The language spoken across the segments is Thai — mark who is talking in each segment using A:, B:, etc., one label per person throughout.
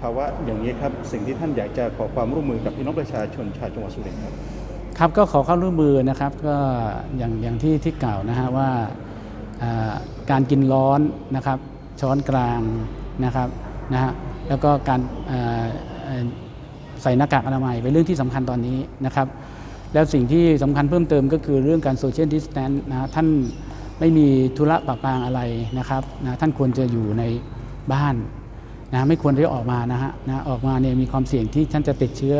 A: ภาวะอย่างนี้ครับ สิ่งที่ท่านอยากจะขอความร่วมมือกับพี่น้องประชาชนชาวจังหวัดสุรินทร์ครับ
B: ครับก็ขอความร่วมมือนะครับก็อย่างอย่างที่ที่กล่าวนะฮะว่าการกินร้อนนะครับช้อนกลางนะครับนะฮะแล้วก็การใส่หน้ากากอนามัยเป็นเรื่องที่สำคัญตอนนี้นะครับ แล้วสิ่งที่สำคัญเพิ่มเติมก็คือเรื่องการโซเชียลดิสแตนนะฮะท่านไม่มีธุระปะปางอะไรนะครับนะท่านควรจะอยู่ในบ้าน นะไม่ควรที่จะออกมานะฮะนะออกมาเนี่ยมีความเสี่ยงที่ท่านจะติดเชื้อ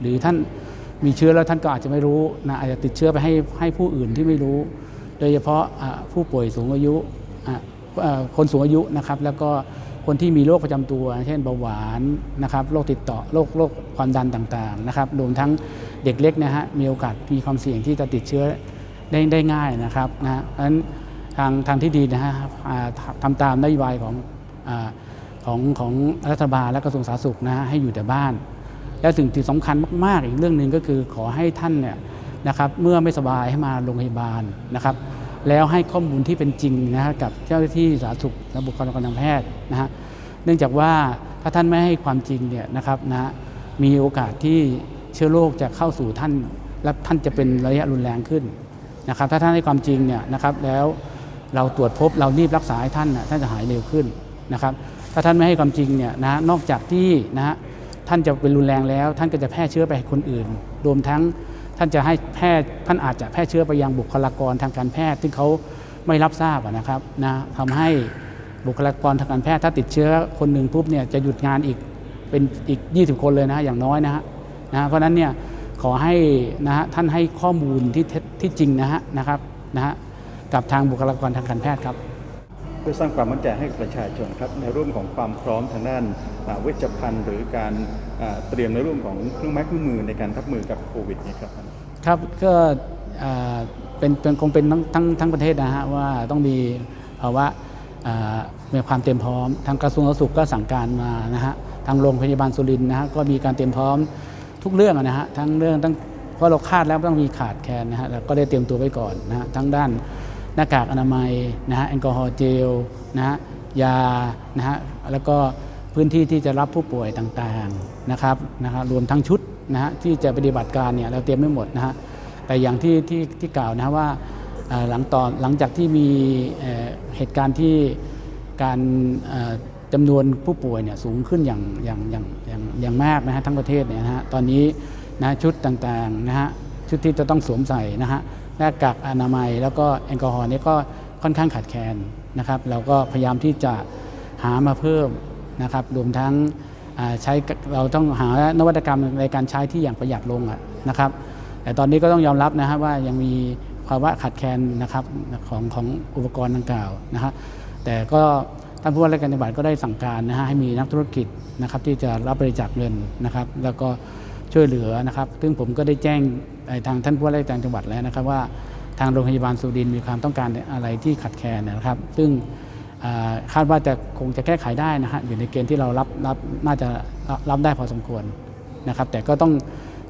B: หรือท่านมีเชื้อแล้วท่านก็อาจจะไม่รู้นะอาจจะติดเชื้อไปให้ให้ผู้อื่นที่ไม่รู้ โดยเฉพาะผู้ป่วยสูงอายุคนสูงอายุนะครับ แล้วก็คนที่มีโรคประจำตัว เช่นเบาหวานนะครับโรคติดต่อโรคโรคความดันต่างๆนะครับรวมทั้งเด็กเล็กนะฮะมีโอกาสมีความเสี่ยงที่จะติดเชื้อได้ได้ง่ายนะครับนะเพราะฉะนั้นทางทางที่ดีนะฮะทำตามนโยบายของ ของของรัฐบาลและกระทรวงสาธารณสุขนะฮะให้อยู่แต่บ้าน และสิ่งที่สำคัญมาก ๆ อีกเรื่องหนึ่งก็คือขอให้ท่านเนี่ยนะครับเมื่อไม่สบายให้มาโรงพยาบาลนะครับแล้วให้ข้อมูลที่เป็นจริงนะฮะกับเจ้าหน้าที่สาธารณสุขและบุคลากรทางแพทย์นะฮะเนื่องจากว่าถ้าท่านไม่ให้ความจริงเนี่ยนะครับนะฮะมีโอกาสที่เชื้อโรคจะเข้าสู่ท่าน และท่านจะเป็นระยะรุนแรงขึ้นนะครับถ้าท่านให้ความจริงเนี่ยนะครับแล้วเราตรวจพบเรารีบรักษาให้ท่านนะท่านจะหายเร็วขึ้นนะครับ ถ้าท่านไม่ให้ความจริงเนี่ยนะนอกจากที่นะฮะท่านจะเป็นรุนแรงแล้ว ท่านก็จะแพร่เชื้อไปให้คนอื่น รวมทั้งท่านจะให้แพร่ท่านอาจจะแพร่เชื้อไปยังบุคลากรทางการแพทย์ที่เขาไม่รับทราบนะครับนะทำให้บุคลากรทางการแพทย์ถ้าติดเชื้อคนหนึ่งปุ๊บเนี่ยจะหยุดงานอีกเป็นอีก 20 คนเลยนะอย่างน้อยนะฮะนะเพราะนั้นเนี่ยขอให้นะฮะท่านให้ข้อมูลที่ที่จริงนะฮะนะครับนะฮะกับทางบุคลากรทางการแพทย์ครับ
A: พื่อสร้างความมั่นใจให้กับประชาชนครับในเรื่องของความพร้อมทางด้านเวชภัณฑ์หรือการเตรียมในเรื่องของเครื่องไม้เครื่องมือในการรับมือกับโควิดนี้ครับ
B: ครับก็เป็นเป็นคงเป็นทั้งทั้งทั้งประเทศนะฮะว่าต้องมีภาวะมีความเตรียมพร้อม ทางกระทรวงสาธารณสุขก็สั่งการมานะฮะทางโรงพยาบาลสุรินทร์นะฮะก็มีการเตรียมพร้อมทุกเรื่องนะฮะทั้งเรื่องทั้งเพราะเราคาดแล้วต้องมีขาดแคลนนะฮะเราก็ได้เตรียมตัวไว้ก่อนนะฮะทั้งด้าน หน้ากากอนามัยนะฮะแอลกอฮอล์เจลนะฮะยานะฮะแล้วก็พื้นที่ที่จะรับผู้ป่วยต่างๆนะครับนะฮะรวมทั้งชุดนะฮะที่จะปฏิบัติการเนี่ยเราเตรียมไม่หมดนะฮะแต่อย่างที่ที่ที่กล่าวนะว่าหลังตอนหลังจากที่มีเหตุการณ์ที่การจำนวนผู้ป่วยเนี่ยสูงขึ้นอย่างอย่างอย่างอย่างอย่างมากนะฮะทั้งประเทศเนี่ยนะฮะตอนนี้นะชุดต่างๆนะฮะชุดที่จะต้องสวมใส่นะฮะ หน้ากากอนามัย แล้วก็แอลกอฮอล์นี่ก็ค่อนข้างขาดแคลนนะครับ เราก็พยายามที่จะหามาเพิ่มนะครับรวมทั้งใช้เราต้องหานวัตกรรมในการใช้ที่อย่างประหยัดลงะนะครับ แต่ตอนนี้ก็ต้องยอมรับนะฮะว่ายังมีภาวะขาดแคลนนะครับของของอุปกรณ์ดังกล่าวนะฮะแต่ก็ท่านผู้ว่าราชการจังหวัดก็ได้สั่งการนะฮะให้มีนักธุรกิจนะครับที่จะรับบริจาคเงินนะครับ แล้วก็ช่วยเหลือนะครับ ซึ่งผมก็ได้แจ้ง ทางท่านผู้ว่าราชการจังหวัดแล้วนะครับว่าทางโรงพยาบาลสุรินทร์มีความต้องการอะไรที่ขาดแคลนนะครับ ซึ่งอ่าคาดว่าจะคงจะแก้ไขได้นะฮะอยู่ในเกณฑ์ที่เรารับรับน่าจะรับรับได้พอสมควรนะครับ แต่ก็ต้อง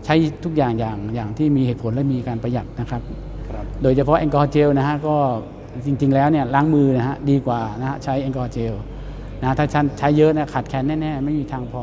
B: ใช้ทุกอย่างอย่างอย่างที่มีเหตุผลและมีการประหยัดนะครับ
A: ครับ
B: โดยเฉพาะแอลกอฮอล์เจลนะฮะก็จริง ๆ แล้วเนี่ยล้างมือนะฮะดีกว่านะฮะใช้แอลกอฮอล์เจลนะฮะถ้าใช้เยอะเนี่ยขาดแคลนแน่ๆ ไม่มีทางพอ